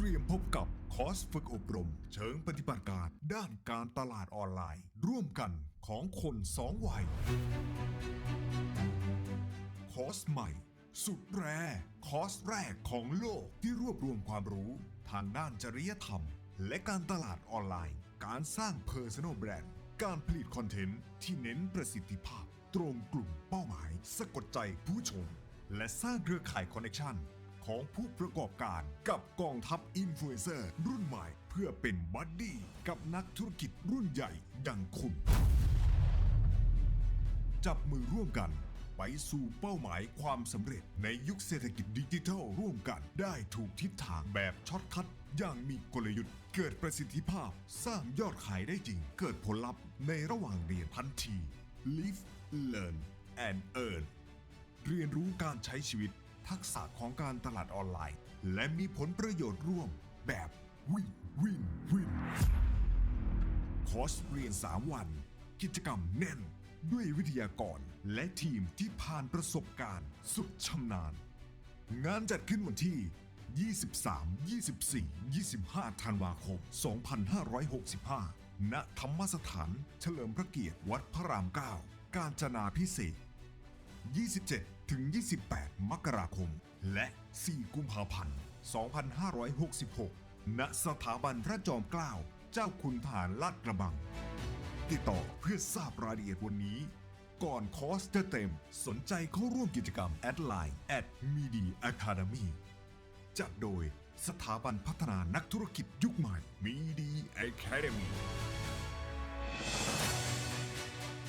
เตรียมพบกับคอร์สฝึกอบรม เชิงปฏิบัติการ ด้านการตลาดออนไลน์ ร่วมกันของคนสองวัย คอร์สใหม่ สุดแรคอร์สแรกของโลกที่รวบรวมความรู้ ทางด้านจริยธรรม และการตลาดออนไลน์ การสร้าง Personal Brand การผลิตคอนเทนต์ที่เน้นประสิทธิภาพ ตรงกลุ่มเป้าหมาย สะกดใจผู้ชม และสร้างเครือข่ายคอนเนคชัน ของผู้ประกอบการกับกองทัพอินฟลูเอนเซอร์รุ่นใหม่ เพื่อเป็นบัดดี้กับนักธุรกิจรุ่นใหญ่ดังคุณ จับมือร่วมกันไปสู่เป้าหมายความสำเร็จในยุคเศรษฐกิจดิจิทัลร่วมกันได้ถูกทิศทางแบบช็อตคัทอย่างมีกลยุทธ์ เกิดประสิทธิภาพสร้างยอดขายได้จริง เกิดผลลัพธ์ในระหว่างเรียนทันที Live Learn and Earn เรียนรู้การใช้ชีวิต ทักษะของการตลาดออนไลน์ และมีผลประโยชน์ร่วมแบบวินวินวินคอร์สเรียน 3 วัน กิจกรรมแน่น ด้วยวิทยากรและทีมที่ผ่านประสบการณ์สุดชำนาญ งานจัดขึ้นวันที่ 23 24 25 ธันวาคม 2565 ณ ธรรมสถาน เฉลิมพระเกียรติวัดพระราม 9 กาญจนาพิเศษ 27 ถึง 28 มกราคม และ 4 กุมภาพันธ์ 2566 ณ สถาบันพระจอมเกล้า เจ้าคุณทหารลาดกระบัง ติดต่อเพื่อทราบรายละเอียดวันนี้ ก่อนคอร์สจะเต็ม สนใจเข้าร่วมกิจกรรมแอดไลน์ at media academy จัดโดยสถาบันพัฒนานักธุรกิจยุคใหม่ Media Academy